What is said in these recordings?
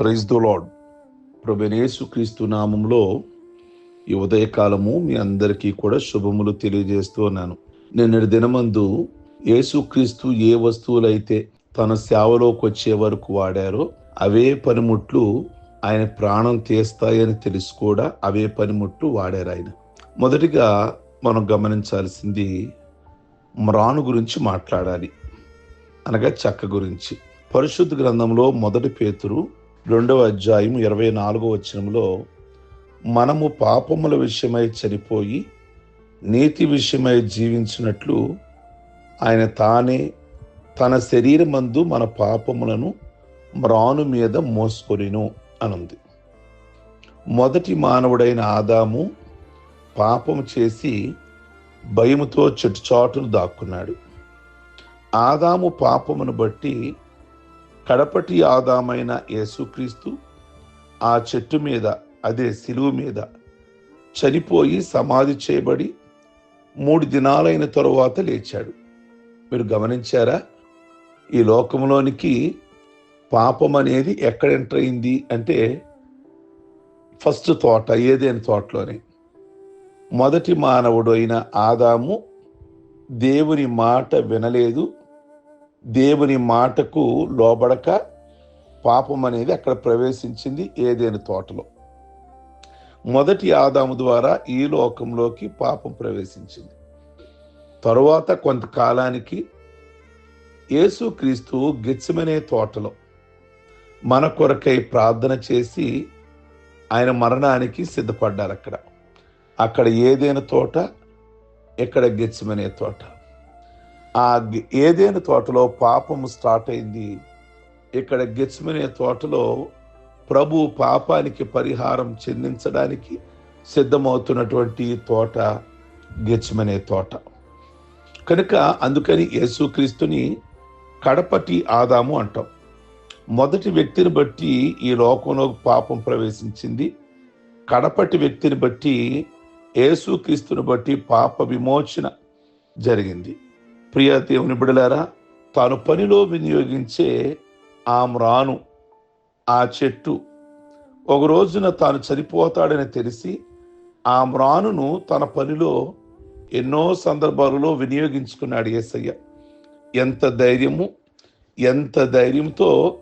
Praise the lord ప్రభనేసు క్రీస్తు నామంలో ఈ ఉదయకాలము మీ అందరికీ కూడా శుభములు తెలియజేస్తూ ఉన్నాను. నిన్నటి దినమందు యేసుక్రీస్తు ఏ వస్తువులైతే తన సేవలోకి వచ్చే వరకు వాడారో అవే పనిముట్లు ఆయన ప్రాణం తీస్తాయని తెలిసి కూడా అవే పనిముట్లు వాడారు ఆయన. మొదటిగా మనం గమనించాల్సింది మ్రాను గురించి మాట్లాడాలి. అనగా చెక్క గురించి. పరిశుద్ధ గ్రంథంలో మొదటి పేతురు రెండవ అధ్యాయం ఇరవై నాలుగో వచనంలో మనము పాపముల విషయమై చనిపోయి నీతి విషయమై జీవించినట్లు ఆయన తానే తన శరీరమందు మన పాపములను మ్రాను మీద మోసుకొనిను అనుంది. మొదటి మానవుడైన ఆదాము పాపము చేసి భయముతో చెట్టుచాటును దాక్కున్నాడు. ఆదాము పాపమును బట్టి కడపటి ఆదామైన యేసుక్రీస్తు ఆ చెట్టు మీద అదే సిలువు మీద చనిపోయి సమాధి చేయబడి మూడు దినాలైన తరువాత లేచాడు. మీరు గమనించారా? ఈ లోకంలోనికి పాపం అనేది ఎక్కడ ఎంటర్ అయింది అంటే ఫస్ట్ తోట ఏదైనా తోటలోనే. మొదటి మానవుడు అయిన ఆదాము దేవుని మాట వినలేదు. దేవుని మాటకు లోబడక పాపం అనేది అక్కడ ప్రవేశించింది ఏదైనా తోటలో. మొదటి ఆదాము ద్వారా ఈ లోకంలోకి పాపం ప్రవేశించింది. తరువాత కొంతకాలానికి యేసుక్రీస్తు గెచ్చమనే తోటలో మన కొరకై ప్రార్థన చేసి ఆయన మరణానికి సిద్ధపడ్డారు అక్కడ అక్కడ ఏదైనా తోట? ఇక్కడ గెచ్చమనే తోట? ఆ ఏదైనా తోటలో పాపము స్టార్ట్ అయింది? ఇక్కడ గెచ్చమనే తోటలో ప్రభు పాపానికి పరిహారం చెందించడానికి సిద్ధమవుతున్నటువంటి తోట గెచ్చమనే తోట. కనుక అందుకని యేసుక్రీస్తుని కడపటి ఆదాము అంటాం. మొదటి వ్యక్తిని బట్టి ఈ లోకంలో పాపం ప్రవేశించింది. కడపటి వ్యక్తిని బట్టి యేసుక్రీస్తుని బట్టి పాప విమోచన జరిగింది. ప్రియ దేవుని బిడలారా తాను పనిలో వినియోగించే ఆ మ్రాను ఆ చెట్టు ఒక రోజున తాను చనిపోతాడని తెలిసి ఆ మ్రానును తన పనిలో ఎన్నో సందర్భాలలో వినియోగించుకున్నాడు యేసయ్య ఎంత ధైర్యము ఎంత ధైర్యంతో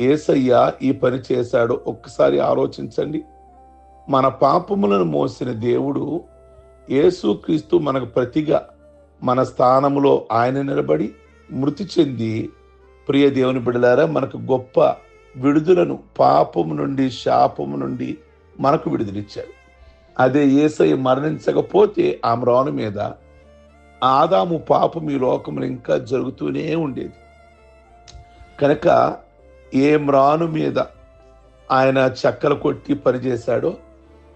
ఏసయ్య ఈ పని చేశాడో ఒక్కసారి ఆలోచించండి. మన పాపములను మోసిన దేవుడు యేసుక్రీస్తు మనకు ప్రతిగా మన స్థానములో ఆయన నిలబడి మృతి చెంది ప్రియ దేవుని బిడలారా మనకు గొప్ప విడుదలను పాపము నుండి శాపము నుండి మనకు విడుదలిచ్చాడు. అదే ఏసై మరణించకపోతే ఆ మ్రాను మీద ఆదాము పాపం ఈ లోకములు ఇంకా జరుగుతూనే ఉండేది. కనుక ఏ మ్రాను మీద ఆయన చక్కలు కొట్టి పనిచేశాడో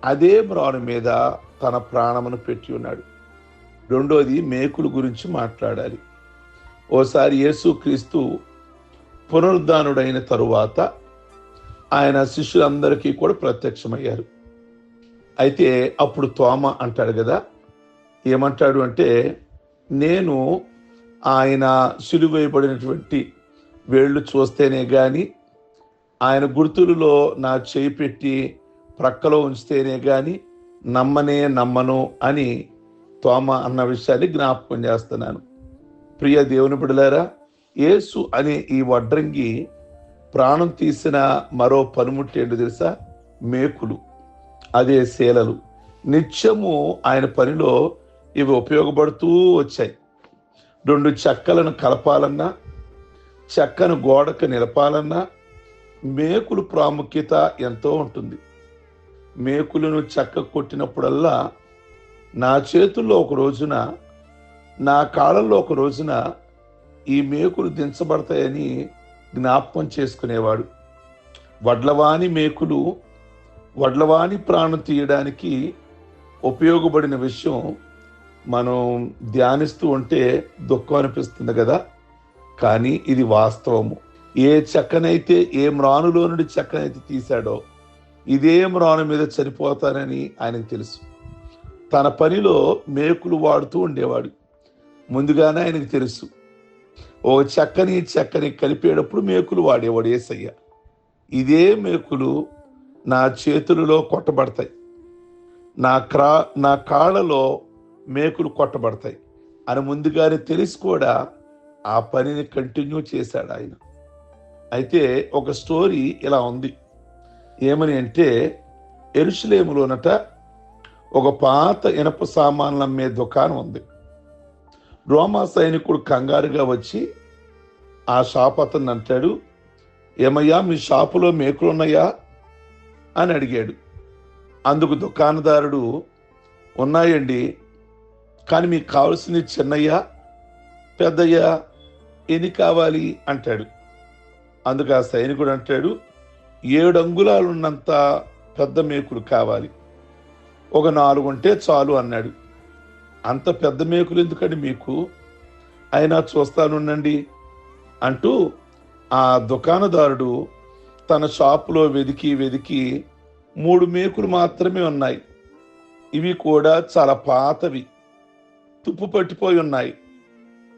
అదే మ్రాను మీద తన ప్రాణమును పెట్టి ఉన్నాడు. రెండోది మేకుల గురించి మాట్లాడాలి. ఓసారి యేసుక్రీస్తు పునరుద్ధానుడైన తరువాత ఆయన శిష్యులందరికీ కూడా ప్రత్యక్షమయ్యారు. అయితే అప్పుడు తోమ అంటాడు కదా ఏమంటాడు అంటే నేను ఆయన సులువేయబడినటువంటి వేళ్ళు చూస్తేనే కానీ ఆయన గుర్తులలో నా చేయి పెట్టి ప్రక్కలో ఉంచితేనే కానీ నమ్మనే నమ్మను అని తోమ అన్న విషయాన్ని జ్ఞాపకం చేస్తున్నాను. ప్రియ దేవుని బిడలారా యేసు అనే ఈ వడ్రంగి ప్రాణం తీసిన మరో పనిముట్టి ఏంటో తెలుసా? మేకులు. అదే శీలలు నిత్యము ఆయన పనిలో ఇవి ఉపయోగపడుతూ వచ్చాయి. రెండు చెక్కలను కలపాలన్నా చెక్కను గోడకు నిలపాలన్నా మేకులు ప్రాముఖ్యత ఎంతో ఉంటుంది. మేకులను చెక్క కొట్టినప్పుడల్లా నా చేతుల్లో ఒక రోజున నా కాళ్ళల్లో ఒక రోజున ఈ మేకులు దించబడతాయని జ్ఞాపకం చేసుకునేవాడు. వడ్లవాణి మేకులు వడ్లవాణి ప్రాణం తీయడానికి ఉపయోగపడిన విషయం మనం ధ్యానిస్తూ ఉంటే దుఃఖం అనిపిస్తుంది కదా. కానీ ఇది వాస్తవము. ఏ చెక్కనైతే ఏ మ్రానులో నుండి చెక్కనైతే తీశాడో ఇదే మ్రాను మీద చనిపోతానని ఆయనకు తెలుసు. తన పనిలో మేకులు వాడుతూ ఉండేవాడు. ముందుగానే ఆయనకు తెలుసు ఓ చెక్కని చెక్కని కలిపేటప్పుడు మేకులు వాడేవాడు ఏసయ్య. ఇదే మేకులు నా చేతులలో కొట్టబడతాయి. నా క్రా నా కాళ్ళలో మేకులు కొట్టబడతాయి అని ముందుగానే తెలిసి కూడా ఆ పనిని కంటిన్యూ చేశాడు ఆయన. అయితే ఒక స్టోరీ ఇలా ఉంది. ఏమని అంటే ఎరుషులేములోనట ఒక పాత ఇనప సామాన్లు అమ్మే దుకాణం ఉంది. రోమా సైనికుడు కంగారుగా వచ్చి ఆ షాప్ అతను అంటాడు ఏమయ్యా మీ షాపులో మేకులు ఉన్నాయా అని అడిగాడు. అందుకు దుకాణదారుడు ఉన్నాయండి కానీ మీకు కావాల్సింది చిన్నయ్యా పెద్దయ్యా ఎన్ని కావాలి? అంటాడు. అందుకు ఆ సైనికుడు అంటాడు ఏడు అంగుళాలు ఉన్నంత పెద్ద మేకుడు కావాలి. ఒక నాలుగు ఉంటే చాలు అన్నాడు. అంత పెద్ద మేకులు ఎందుకండి మీకు? అయినా చూస్తానుండండి అంటూ ఆ దుకాణదారుడు తన షాపులో వెదికి వెదికి మూడు మేకులు మాత్రమే ఉన్నాయి. ఇవి కూడా చాలా పాతవి. తుప్పు పట్టిపోయి ఉన్నాయి.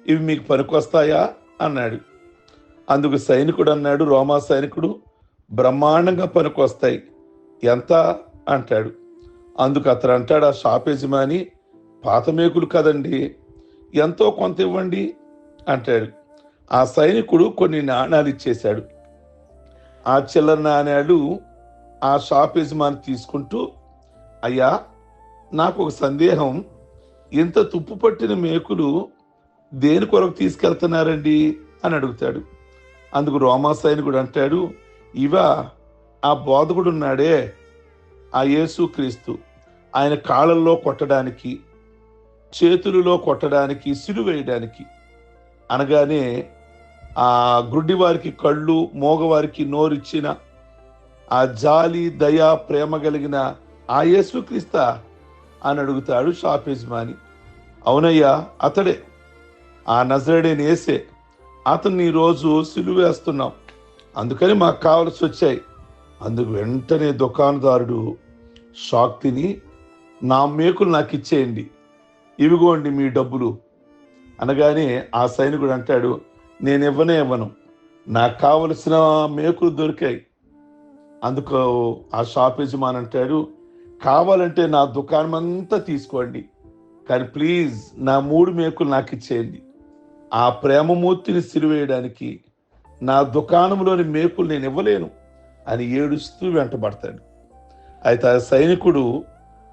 ఇవి మీకు పనికొస్తాయా? అన్నాడు. అందుకు సైనికుడు అన్నాడు రోమా సైనికుడు బ్రహ్మాండంగా పనికొస్తాయి. ఎంత? అంటాడు. అందుకు అతను అంటాడు ఆ షాప్ యజమాని పాత మేకులు కదండి ఎంతో కొంత ఇవ్వండి అంటాడు. ఆ సైనికుడు కొన్ని నాణాలు ఇచ్చేశాడు. ఆ చిల్లర నాణ్యాలు ఆ షాప్ యజమాని తీసుకుంటూ అయ్యా నాకు ఒక సందేహం. ఇంత తుప్పు పట్టిన మేకులు దేని కొరకు తీసుకెళ్తున్నారండి? అని అడుగుతాడు. అందుకు రోమా సైనికుడు అంటాడు ఇవా ఆ బోధకుడు ఉన్నాడే ఆ యేసు క్రీస్తు. ఆయన కాళ్ళల్లో కొట్టడానికి చేతులలో కొట్టడానికి సిలువేయడానికి అనగానే ఆ గుడ్డివారికి కళ్ళు మోగవారికి నోరిచ్చిన ఆ జాలి దయ ప్రేమ కలిగిన ఆ యేసుక్రీస్తా అని అడుగుతాడు షాప్ యజమాని. అవునయ్యా అతడే. ఆ నజరడేని వేసే అతన్ని ఈరోజు సిలువేస్తున్నాం అందుకని మాకు కావలసి వచ్చాయి అందుకు వెంటనే దుకాణదారుడు షాక్ తిని నా మేకులు నాకు ఇచ్చేయండి. ఇవిగోండి మీ డబ్బులు. అనగానే ఆ సైనికుడు అంటాడు నేను ఇవ్వనే. ఇవ్వను నాకు కావలసిన మేకులు దొరికాయి. అందుకు ఆ షాప్ యజమాని అంటాడు కావాలంటే నా దుకాణం అంతా తీసుకోండి. కానీ ప్లీజ్ నా మూడు మేకులు నాకు ఇచ్చేయండి. ఆ ప్రేమమూర్తిని సిరివేయడానికి నా దుకాణంలోని మేకులు నేను ఇవ్వలేను అని ఏడుస్తూ వెంటబడతాడు. అయితే ఆ సైనికుడు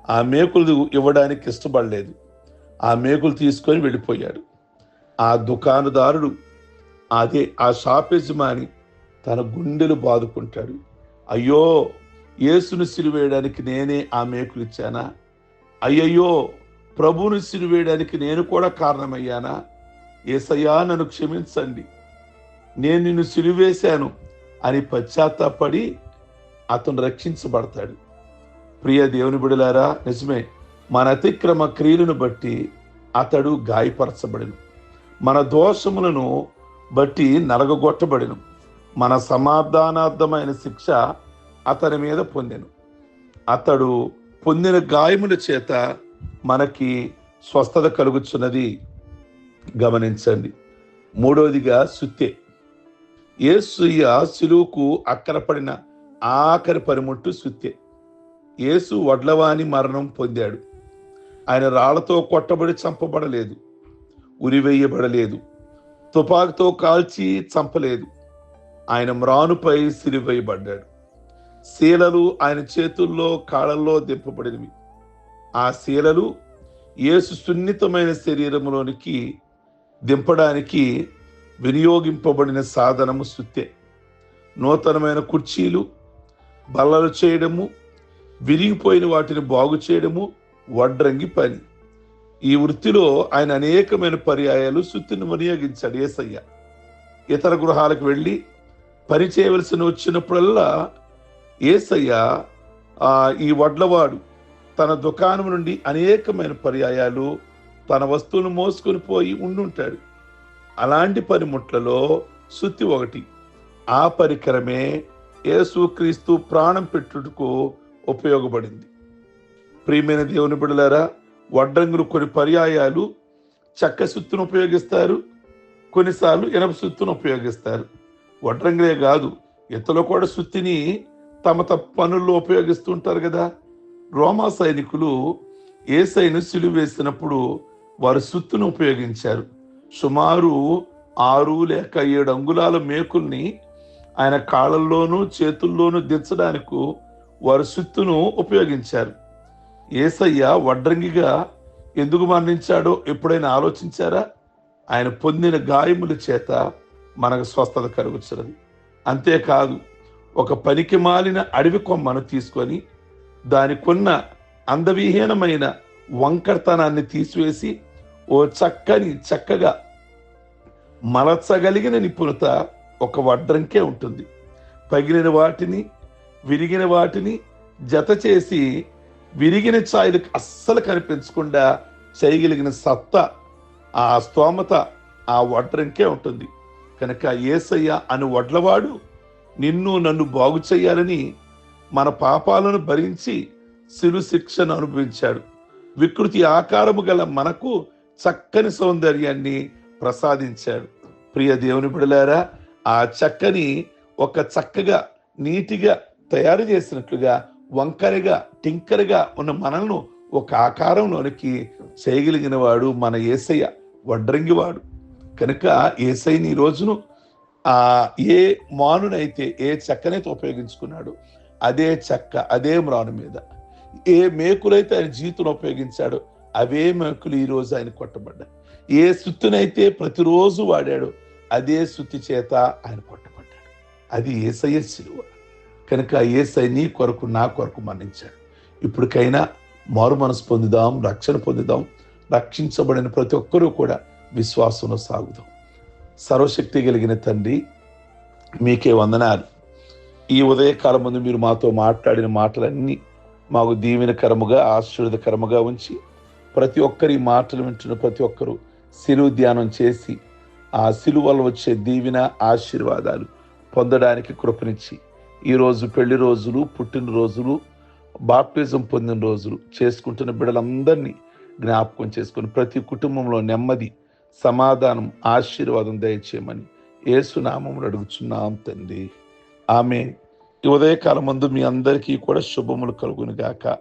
ఆ మేకులు ఇవ్వడానికి ఇష్టపడలేదు. ఆ మేకులు తీసుకొని వెళ్ళిపోయాడు. ఆ దుకాణదారుడు అదే ఆ షాప్ యజమాని తన గుండెలు బాదుకుంటాడు. అయ్యో యేసును సిరివేయడానికి నేనే ఆ మేకులు ఇచ్చానా? అయ్యయ్యో ప్రభువును సిరివేయడానికి నేను కూడా కారణమయ్యానా? ఏసయ్యా నన్ను క్షమించండి. నేను నిన్ను సిరివేశాను అని పశ్చాత్తాపడి అతను రక్షించబడతాడు. ప్రియ దేవుని బిడలారా నిజమే మన అతిక్రమ క్రియలను బట్టి అతడు గాయపరచబడిను. మన దోషములను బట్టి నలగగొట్టబడిను. మన సమాధానార్థమైన శిక్ష అతని మీద పొందెను. అతడు పొందిన గాయముల చేత మనకి స్వస్థత కలుగుచున్నది. గమనించండి. మూడవదిగా సుత్తే. యేసుయ్య సిలువుకు అక్కరపడిన ఆఖరి పనిముట్టు సుత్తే. యేసు వడ్లవాని మరణం పొందాడు. ఆయన రాళ్ళతో కొట్టబడి చంపబడలేదు ఉరివేయబడలేదు తుపాకుతో కాల్చి చంపలేదు. ఆయన మ్రానుపై సిరివేయబడ్డాడు. శీలలు ఆయన చేతుల్లో కాళ్ళల్లో దింపబడినవి. ఆ శీలలు యేసు సున్నితమైన శరీరంలోనికి దింపడానికి వినియోగింపబడిన సాధనము సుత్తే. నూతనమైన కుర్చీలు బల్లలు చేయడము విరిగిపోయిన వాటిని బాగు చేయడము వడ్రంగి పని. ఈ వృత్తిలో ఆయన అనేకమైన పర్యాయాలు సుత్తిని వినియోగించాడు ఏసయ్య. ఇతర గృహాలకు వెళ్ళి పని చేయవలసిన వచ్చినప్పుడల్లా ఏసయ్య ఈ వడ్లవాడు తన దుకాణం నుండి అనేకమైన పర్యాయాలు తన వస్తువును మోసుకొని పోయి ఉండుంటాడు. అలాంటి పనిముట్లలో సుత్తి ఒకటి. ఆ పరికరమే యేసుక్రీస్తు ప్రాణం పెట్టుటకు ఉపయోగపడింది. ప్రియమైన దేవుని బిడలారా వడ్రంగులు కొన్ని పర్యాయాలు చెక్క సుత్తును ఉపయోగిస్తారు కొన్నిసార్లు ఇనప సుత్తును ఉపయోగిస్తారు. వడ్రంగులే కాదు ఇతరులు కూడా సుత్తిని తమ తమ పనుల్లో ఉపయోగిస్తుంటారు కదా. రోమా సైనికులు ఏసైను సిలువ వేసినప్పుడు వారు సుత్తును ఉపయోగించారు. సుమారు ఆరు లేక ఏడు అంగుళాల మేకుల్ని ఆయన కాళ్ళల్లోనూ చేతుల్లోనూ దించడానికి వారు సుత్తును ఉపయోగించారు. ఏసయ్య వడ్రంగిగా ఎందుకు మరణించాడో ఎప్పుడైనా ఆలోచించారా? ఆయన పొందిన గాయముల చేత మనకు స్వస్థత కలుగుతున్నది అంతేకాదు ఒక పనికి మాలిన అడవి కొమ్మను తీసుకొని దానికున్న అందవిహీనమైన వంకర్తనాన్ని తీసివేసి ఓ చక్కని చక్కగా మలచగలిగిన నిపుణత ఒక వడ్రంకే ఉంటుంది. పగిలిన వాటిని విరిగిన వాటిని జత చేసి విరిగిన ఛాయలు అస్సలు కనిపించకుండా చేయగలిగిన సత్తా ఆ స్తోమత ఆ వడ్రంకే ఉంటుంది. కనుక ఏసయ్య అని వడ్లవాడు నిన్ను నన్ను బాగు చేయాలని మన పాపాలను భరించి సిరు శిక్షను అనుభవించాడు. వికృతి ఆకారము గల మనకు చక్కని సౌందర్యాన్ని ప్రసాదించాడు. ప్రియ దేవుని బిడలారా ఆ చక్కని ఒక చక్కగా నీటిగా తయారు చేసినట్లుగా వంకరగా టింకరగా ఉన్న మనల్ని ఒక ఆకారంలోనికి చేయగలిగిన వాడు మన ఏసయ్య వడ్రంగివాడు. కనుక ఏసైని ఈ రోజును ఆ ఏ మానునైతే ఏ చెక్కనైతే ఉపయోగించుకున్నాడు అదే చెక్క అదే మ్రాను మీద. ఏ మేకులైతే ఆయన జీవితంలో ఉపయోగించాడో అవే మేకులు ఈ రోజు ఆయన కొట్టబడ్డాయి. ఏ సుత్తునైతే ప్రతిరోజు వాడాడు అదే సుత్తి చేత ఆయన కొట్టబడ్డాడు. అది ఏసయ్య శిలువ కనుక ఏసై నీ కొరకు నా కొరకు మరణించాడు. ఇప్పటికైనా మారు మనసు పొందుదాం రక్షణ పొందుదాం రక్షించబడిన ప్రతి ఒక్కరూ కూడా విశ్వాసంలో సాగుదాం. సర్వశక్తి కలిగిన తండ్రి మీకే వందనాలు. ఈ ఉదయకాలం ముందు మీరు మాతో మాట్లాడిన మాటలన్నీ మాకు దీవెనకరముగా ఆశీర్వదకరముగా ఉంచి ప్రతి ఒక్కరి మాటలు వింటున్న ప్రతి ఒక్కరూ శిలువు ధ్యానం చేసి ఆ శిలువలో వచ్చే దీవెన ఆశీర్వాదాలు పొందడానికి కృపనిచ్చి ఈరోజు పెళ్ళి రోజులు పుట్టినరోజులు బాప్టిజం పొందిన రోజులు చేసుకుంటున్న బిడ్డలందరినీ జ్ఞాపకం చేసుకుని ప్రతి కుటుంబంలో నెమ్మది సమాధానం ఆశీర్వాదం దయచేయమని ఏసునామములు అడుగుచున్నాం తండ్రి. ఆమె ఈ ఉదయకాలం ముందు మీ అందరికీ కూడా శుభములు కలుగును గాక